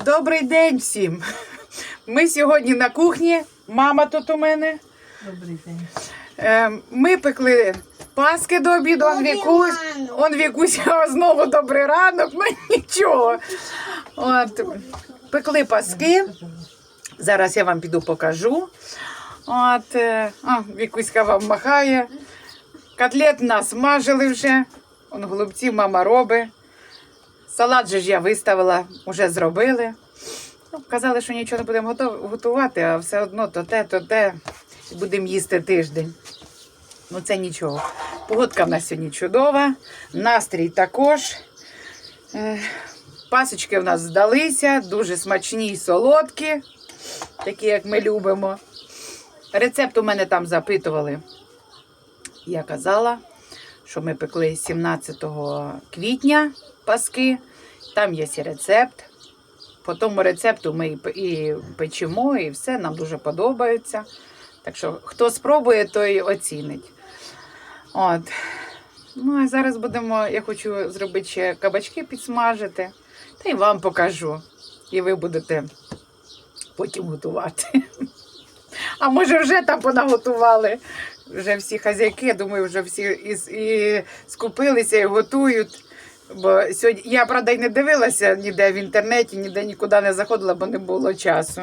Добрий день всім. Ми сьогодні на кухні. Мама тут у мене. Добрий день. Е, Ми пекли паски до обіду. Он Вікусь, он Вікусь, знову добрий ранок. Ну нічого. От, пекли паски. Зараз я вам піду покажу. От, е, а, Вікуська вам махає. Котлет насмажили вже. Он голубців мама робить. Салат же ж я виставила, вже зробили. Ну, казали, що нічого не будемо готувати, а все одно то те, то те. Будемо їсти тиждень. Ну, це нічого. Погодка в нас сьогодні чудова, настрій також. Е, Пасочки в нас здалися, дуже смачні і солодкі, такі, як ми любимо. Рецепт у мене там запитували. Я казала, що ми пекли 17 квітня паски. Там є і рецепт. По тому рецепту ми і печемо, і все нам дуже подобається. Так що, хто спробує, той оцінить. От. Ну, а зараз будемо, я хочу зробити ще кабачки підсмажити, та й вам покажу. І ви будете потім готувати. А може вже там понаготували. Вже всі хазяйки, я думаю, вже всі і, і скупилися і готують. Бо сьогодні я правда й не дивилася ніде в інтернеті, ніде нікуди не заходила, бо не було часу.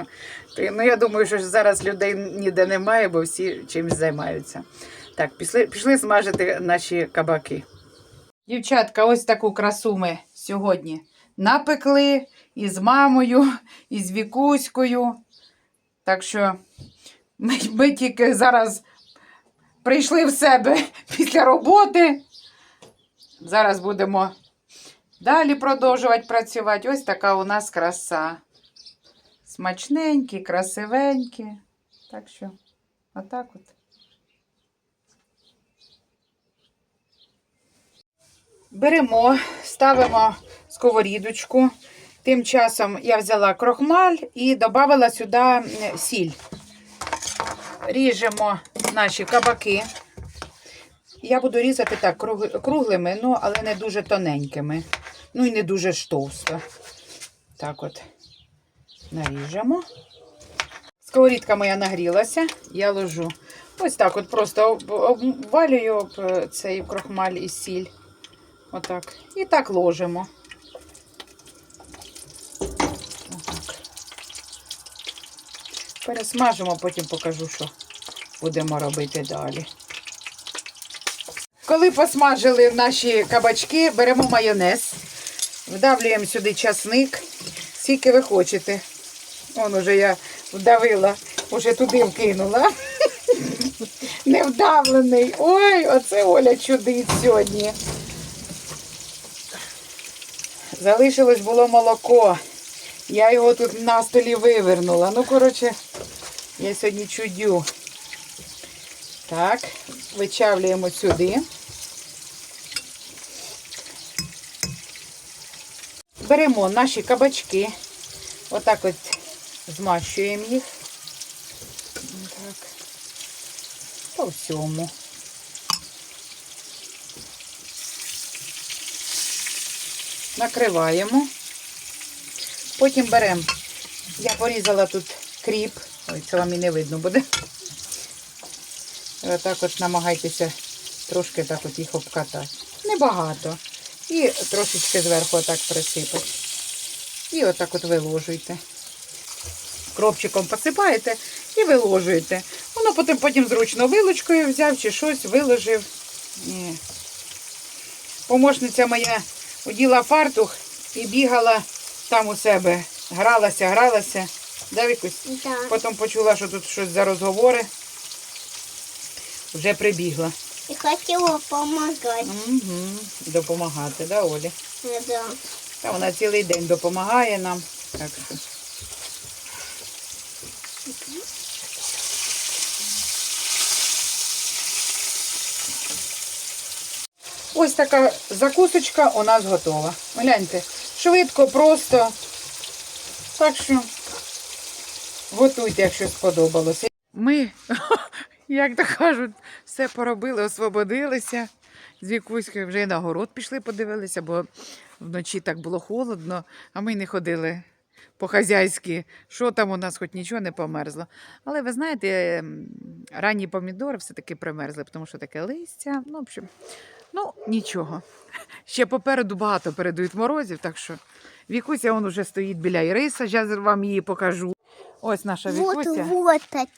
Ну я думаю, що зараз людей ніде немає, бо всі чимось займаються. Так, пішли, пішли смажити наші кабаки. Дівчатка, ось таку красу ми сьогодні напекли і з мамою, і з Вікуською. Так що ми, ми тільки зараз прийшли в себе після роботи. Зараз будемо далі продовжувати працювати. Ось така у нас краса. Смачненькі, красивенькі. Так що, отак от. Беремо, ставимо сковорідочку. Тим часом я взяла крохмаль і додала сюди сіль. Ріжемо наші кабаки. Я буду різати так круглими, ну, але не дуже тоненькими. Ну і не дуже ж товсто. Так от наріжемо. Сковорідка моя нагрілася, я ложу. Ось так от просто обвалюю об е, цей крохмаль і сіль. Отак. І так ложимо. Отак. Пересмажимо, потім покажу, що будемо робити далі. Коли посмажили наші кабачки, беремо майонез, вдавлюємо сюди часник, скільки ви хочете. Вон уже я вдавила, уже туди вкинула. Невдавлений. Ой, оце Оля чудить сьогодні. Залишилось було молоко. Я його тут на столі вивернула. Ну, коротше, я сьогодні чудю. Так, вичавлюємо сюди. Беремо наші кабачки. Отак от змащуємо їх. Так. По всьому. Накриваємо. Потім беремо. Я порізала тут кріп. Ой, це вам і не видно буде. Отак от намагайтеся трошки так от їх обкатати. Небагато. І трошечки зверху отак присипати. І отак от виложуйте. Кропчиком посипаєте і виложуєте. Воно потім, потім зручно вилочкою взяв чи щось виложив. Ні. Помощниця моя оділа фартух і бігала там у себе. Гралася, гралася. Да, Вікусь? Так. Потім почула, що тут щось за розговори. Вже прибігла. І хотіла допомагати. Угу. Допомагати, да, Олі? Да. Та вона цілий день допомагає нам. Так що. Ось така закусочка у нас готова. Гляньте, швидко, просто. Так що готуйте, якщо сподобалося. Ми, як то кажуть, все поробили, освободилися. З Вікуською вже й на город пішли, подивилися, бо вночі так було холодно, а ми не ходили по-хазяйськи, що там у нас хоч нічого не померзло. Але ви знаєте, ранні помідори все-таки примерзли, тому що таке листя. Ну, в общем, ну нічого. Ще попереду багато передають морозів, так що Вікуся он уже стоїть біля Іриса, зараз вам її покажу. Ось наша Вот, Вікуся. вот такие.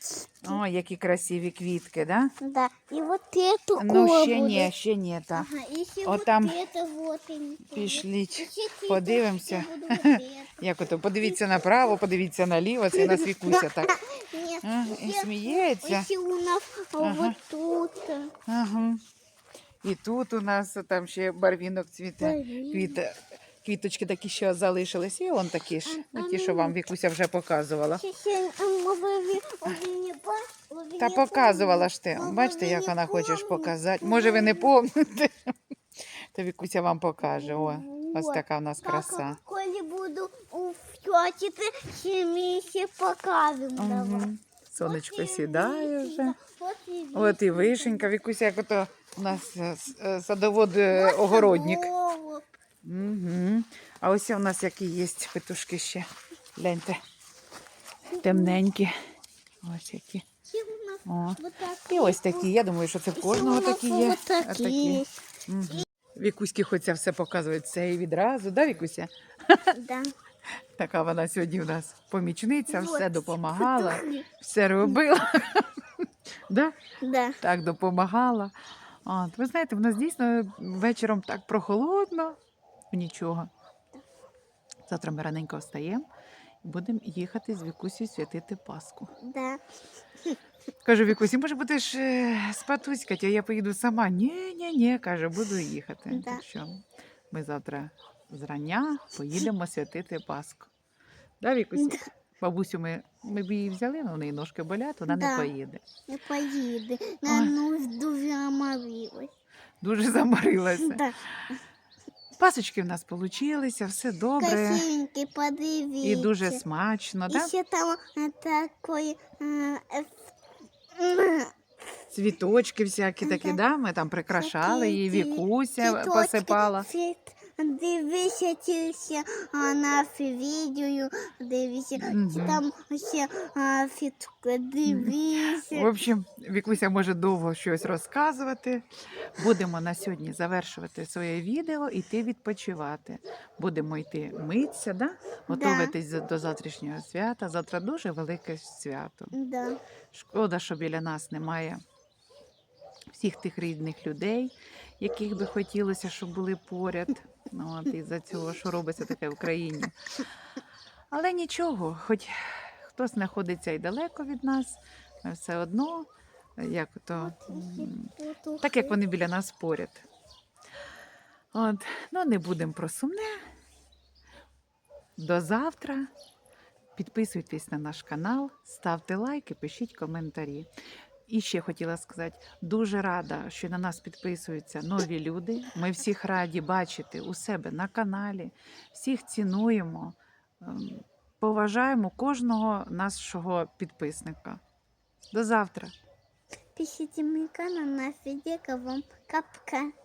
О, які красиві квітки, да? Да. И вот эту Ну, ще обуду. ні, ще ні, так. Ага, если От вот там это вот. и не то. Пішліть, Если это, подивимося. я буду вот это. Як ото, подивіться направо, подивіться наліво, це у нас Вікуся так. Нет, А, і если- сміється. Если у нас а, Ага. вот тут. Ага. І тут у нас там ще барвінок цвіте. Блин. Квіти, квіточки такі ще залишились, і он такі ж, ну, ті, що вам Вікуся вже показувала. Сейчас, а, вы- вы- вы не ба- вы Та не показувала ж ти. Мама, Бачите, ви як не вона хочеш помните? показати. Може, ви не помните. То Вікуся вам покаже. О, ось Вот. така у нас Так, краса. Коли буду у фьотіти, ще ми ще покажемо. давай. Угу. Сонечко От і сідає вже. вишенька, от і От і вишенька, Вікуся, як ото у нас е, с- е, садовод е, огородник. Угу. А ось у нас які є петушки ще. Гляньте. Темненькі. Ось які. О. І ось такі. Я думаю, що це в кожного такі є. такі. Угу. Вікуськи хочеться все показувати це і відразу, да, Вікуся? Да. Така вона сьогодні у нас помічниця, все допомагала, все робила. да? Да. Так допомагала. От, ви знаєте, в нас дійсно вечором так прохолодно, нічого. Завтра ми раненько встаємо і будемо їхати з Вікусі святити Пасху. Да. Кажу, Вікусі, може будеш е, спатуськати, а я поїду сама. Ні, ні, ні, каже, буду їхати. Да. Так що ми завтра зрання поїдемо святити Пасху. Да, Вікусі? Да. Бабусю ми, ми б її взяли, але у неї ножки болять, вона Да. не поїде. Не поїде. На дуже амарилась. Дуже заморилася. Да. Пасочки в нас получилися, все добре Красивенький, подивіться. і дуже смачно. І Да? ще там е, такий е, Цвіточки всякі такі, да? ми там прикрашали її, Вікуся цвіточки. посипала. Цвіт. Дивися тільки а, на відео, дивися, Мгм. там ще а, фітка, дивися. В общем, Вікуся може довго щось розказувати. Будемо на сьогодні завершувати своє відео, йти відпочивати. Будемо йти митися, да? готуватись за- до завтрашнього свята. Завтра дуже велике свято. Да. Шкода, що біля нас немає всіх тих рідних людей, яких би хотілося, щоб були поряд. Ну, от із-за цього, що робиться таке в країні. Але нічого, хоч хтось знаходиться і далеко від нас, все одно, як то, так як вони біля нас поряд. От, ну, не будемо про сумне. До завтра. Підписуйтесь на наш канал, ставте лайки, пишіть коментарі. І ще хотіла сказати, дуже рада, що на нас підписуються нові люди. Ми всіх раді бачити у себе на каналі, всіх цінуємо, поважаємо кожного нашого підписника. До завтра! Пишите мне канал на Федека вам капка.